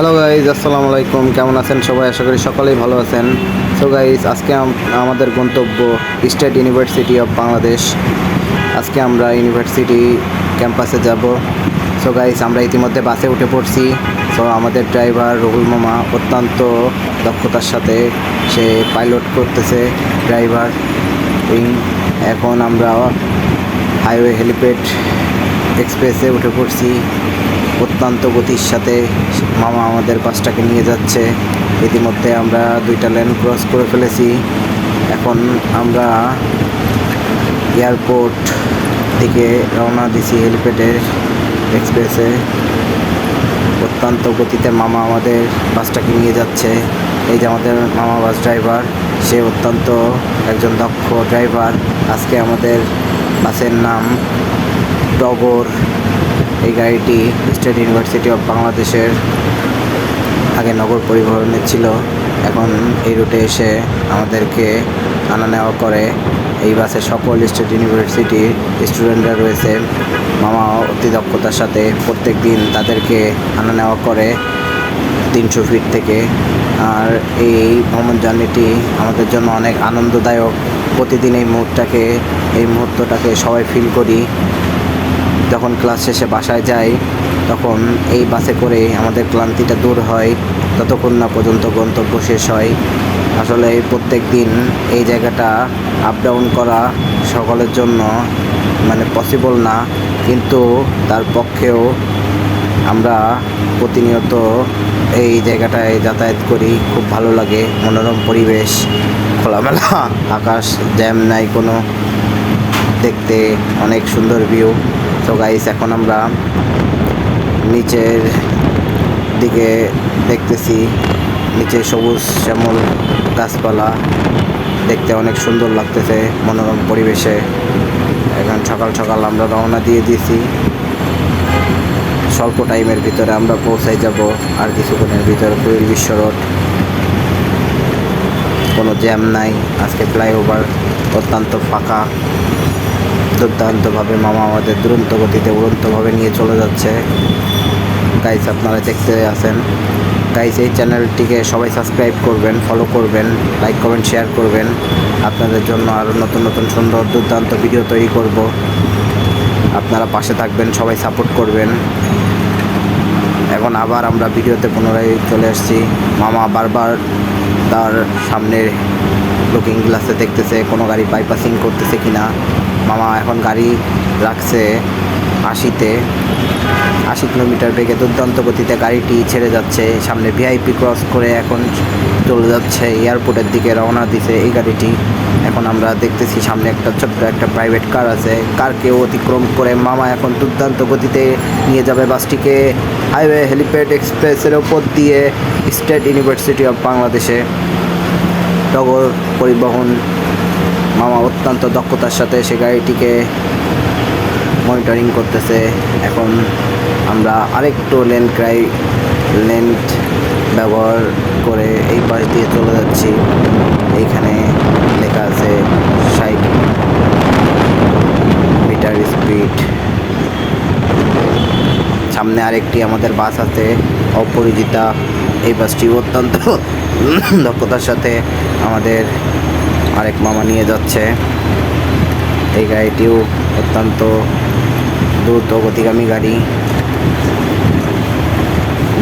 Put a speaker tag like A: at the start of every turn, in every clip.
A: Hello guys আসসালামু আলাইকুম। কেমন আছেন সবাই? আশা করি সকলেই ভালো আছেন। সো গাইজ আজকে আমাদের গন্তব্য স্টেট ইউনিভার্সিটি অফ বাংলাদেশ আজকে আমরা ইউনিভার্সিটি ক্যাম্পাসে যাব। সো গাইজ আমরা ইতিমধ্যে বাসে উঠে পড়ছি। সো আমাদের ড্রাইভার রুহুল মামা অত্যন্ত দক্ষতার সাথে সে পাইলট করতেছে ড্রাইভার উইং এখন আমরা হাইওয়ে হেলিপ্যাড এক্সপ্রেসে উঠে পড়ছি। অত্যন্ত গতির সাথে মামা আমাদের বাসটাকে নিয়ে যাচ্ছে। ইতিমধ্যে আমরা দুইটা লেন ক্রস করে ফেলেছি। এখন আমরা এয়ারপোর্ট থেকে রওনা দিছি হেলিপ্যাডের এক্সপ্রেসে। অত্যন্ত গতিতে মামা আমাদের বাসটাকে নিয়ে যাচ্ছে। এই যে আমাদের মামা বাস ড্রাইভার, সে অত্যন্ত একজন দক্ষ ড্রাইভার। আজকে আমাদের বাসের নাম টগর এই গাড়িটি স্টেট ইউনিভার্সিটি অফ বাংলাদেশের আগে নগর পরিবহনে ছিল। এখন এই রুটে এসে আমাদেরকে আনা নেওয়া করে। এই বাসে সকল স্টেট ইউনিভার্সিটির স্টুডেন্টরা রয়েছে। মামা অতি দক্ষতার সাথে প্রত্যেক দিন তাদেরকে আনা নেওয়া করে তিনশো ফিট থেকে। আর এই ভ্রমণ জার্নিটি আমাদের জন্য অনেক আনন্দদায়ক। প্রতিদিন এই মুহূর্তটাকে এই মুহূর্তটাকে সবাই ফিল করি। যখন ক্লাস শেষে বাসায় যাই, তখন এই বাসে করে আমাদের ক্লান্তিটা দূর হয়, ততক্ষণ না পর্যন্ত গন্তব্য শেষ হয়। আসলে প্রত্যেক দিন এই জায়গাটা আপ ডাউন করা সকলের জন্য মানে পসিবল না, কিন্তু তার পক্ষেও আমরা প্রতিনিয়ত এই জায়গাটায় যাতায়াত করি, খুব ভালো লাগে, মনোরম পরিবেশ, খোলামেলা আকাশ জ্যাম নাই কোনো, দেখতে অনেক সুন্দর ভিউ তো গাইস এখন আমরা নিচের দিকে দেখতেছি। নিচে সবুজ শ্যামল গাছপালা। দেখতে অনেক সুন্দর লাগতেছে মনোরম পরিবেশে। এখন সকাল সকাল আমরা রওনা দিয়ে দিয়েছি। স্বল্প টাইমের ভিতরে আমরা পৌঁছাই যাব, আর কিছুক্ষণের ভিতরে পুরীর বিশ্ব রোড কোনো জ্যাম নাই, আজকে ফ্লাইওভার অত্যন্ত ফাঁকা। দুর্দান্তভাবে মামা আমাদের দুরন্ত গতিতে উড়ন্তভাবে নিয়ে চলে যাচ্ছে। গাইস আপনারা দেখতে আছেন। গাইস এই চ্যানেলটিকে সবাই সাবস্ক্রাইব করবেন ফলো করবেন লাইক কমেন্ট শেয়ার করবেন। আপনাদের জন্য আরও নতুন নতুন, সুন্দর, দুর্দান্ত ভিডিও তৈরি করব। আপনারা পাশে থাকবেন, সবাই সাপোর্ট করবেন। এখন আবার আমরা ভিডিওতে পুনরায় চলে আসছি। মামা বারবার তার সামনের লুকিং গ্লাসে দেখতেছে, কোনো গাড়ি বাইপাসিং করতেছে কিনা। মামা এখন গাড়ি রাখছে আশিতে। আশি কিলোমিটার বেগে দুর্দান্ত গতিতে গাড়িটি ছেড়ে যাচ্ছে। সামনে ভিআইপি ক্রস করে এখন চলে যাচ্ছে। এয়ারপোর্টের দিকে রওনা দিছে এই গাড়িটি। এখন আমরা দেখতেছি সামনে একটা ছোট্ট একটা প্রাইভেট কার আছে। কারকেও অতিক্রম করে মামা এখন দুর্দান্ত গতিতে নিয়ে যাবে বাসটিকে। হাইওয়ে হেলিপ্যাড এক্সপ্রেসের ওপর দিয়ে স্টেট ইউনিভার্সিটি অফ বাংলাদেশে টগর পরিবহন মামা অত্যন্ত দক্ষতার সাথে সে গাড়িটিকে মনিটরিং করতেছে। এখন আমরা আরেকটু লেন ক্রাই লেন্থ ব্যবহার করে এই পাশ দিয়ে চলে যাচ্ছি। এইখানে লেখা আছে ষাট মিটার স্পিড। সামনে আরেকটি আমাদের বাস আছে, অপরিচিতা। এই বাসটি অত্যন্ত দক্ষতার সাথে আমাদের আরেক মামা নিয়ে যাচ্ছে। এই গাড়িটিও অত্যন্ত দ্রুত গতিগামী গাড়ি।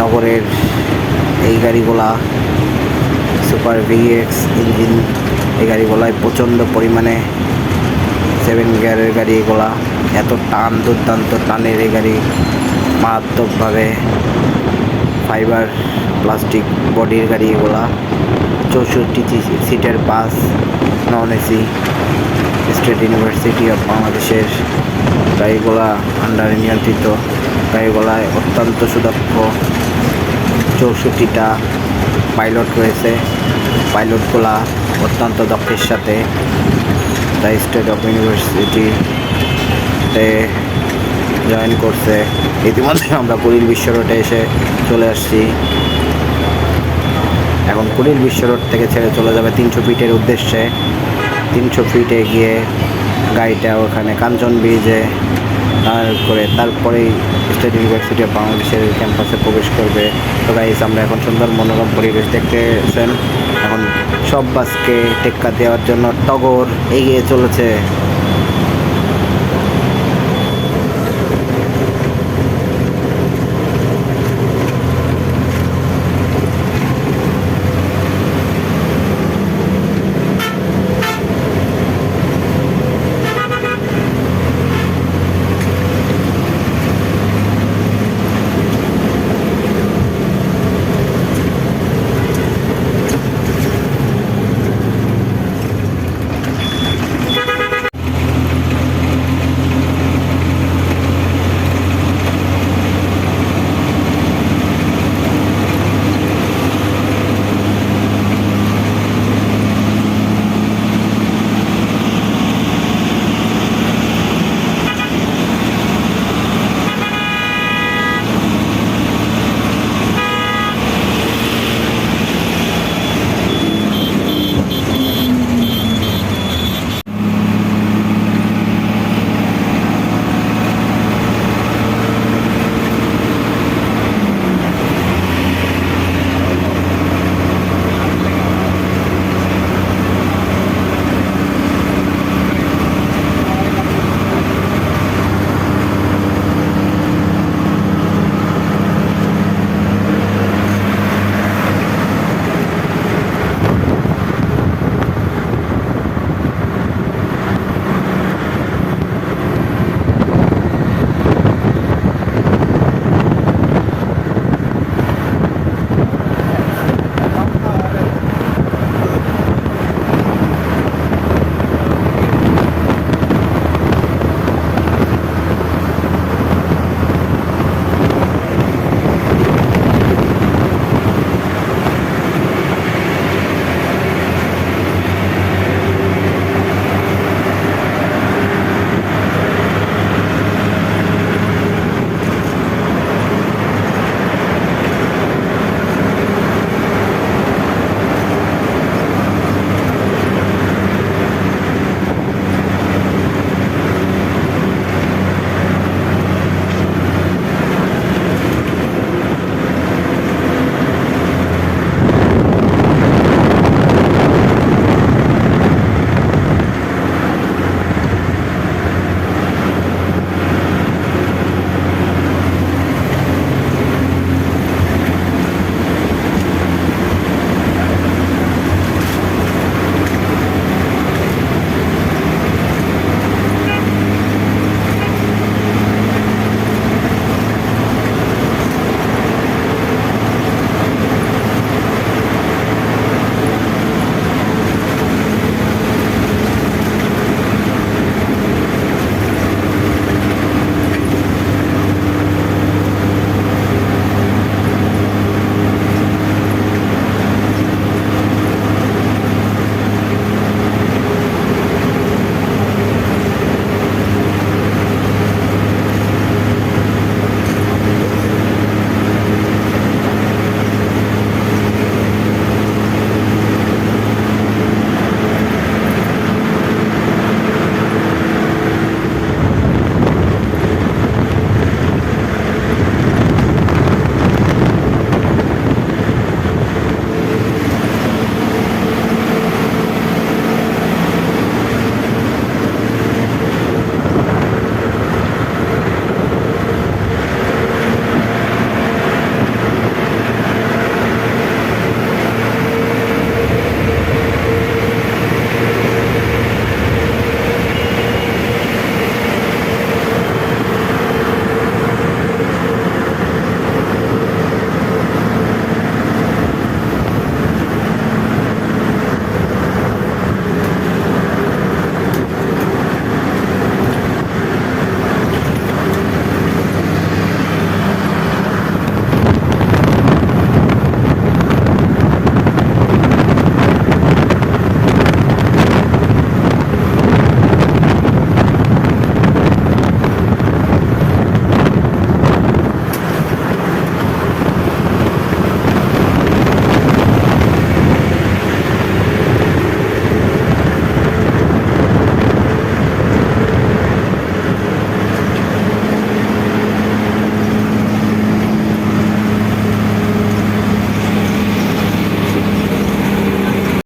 A: নগরের এই গাড়িগুলা সুপার ভিএক্স ইঞ্জিন এই গাড়িগুলায় প্রচণ্ড পরিমাণে সেভেন গিয়ারের গাড়ি এগুলা। এত টান, দুর্দান্ত টানের এই গাড়ি। মারাত্মকভাবে ফাইবার, প্লাস্টিক বডির গাড়ি এগুলা। চৌষট্টি সিটের bus non AC state university of বাংলাদেশের গাড়িগুলা আন্ডারে নিয়ন্ত্রিত। গাড়িগুলায় অত্যন্ত সুদক্ষ। চৌষট্টিটা পাইলট রয়েছে। পাইলটগুলা অত্যন্ত দক্ষের সাথে। দ্য স্টেট অফ ইউনিভার্সিটিতে জয়েন করছে। ইতিমধ্যে আমরা কুড়িল বিশ্ব রোডে এসে চলে আসছি। এখন কুড়িল বিশ্ব রোড থেকে ছেড়ে চলে যাবে তিনশো ফিটের উদ্দেশ্যে। তিনশো ফিটে গিয়ে গাড়িটা ওখানে কাঞ্চন ব্রিজে আর করে তারপরেই স্টেট ইউনিভার্সিটি অফ বাংলাদেশের ক্যাম্পাসে প্রবেশ করবে। তো গাইজ আমরা এখন সুন্দর মনোরম পরিবেশ দেখতেছেন। এখন সব বাসকে টেক্কা দেওয়ার জন্য টগর এগিয়ে চলেছে।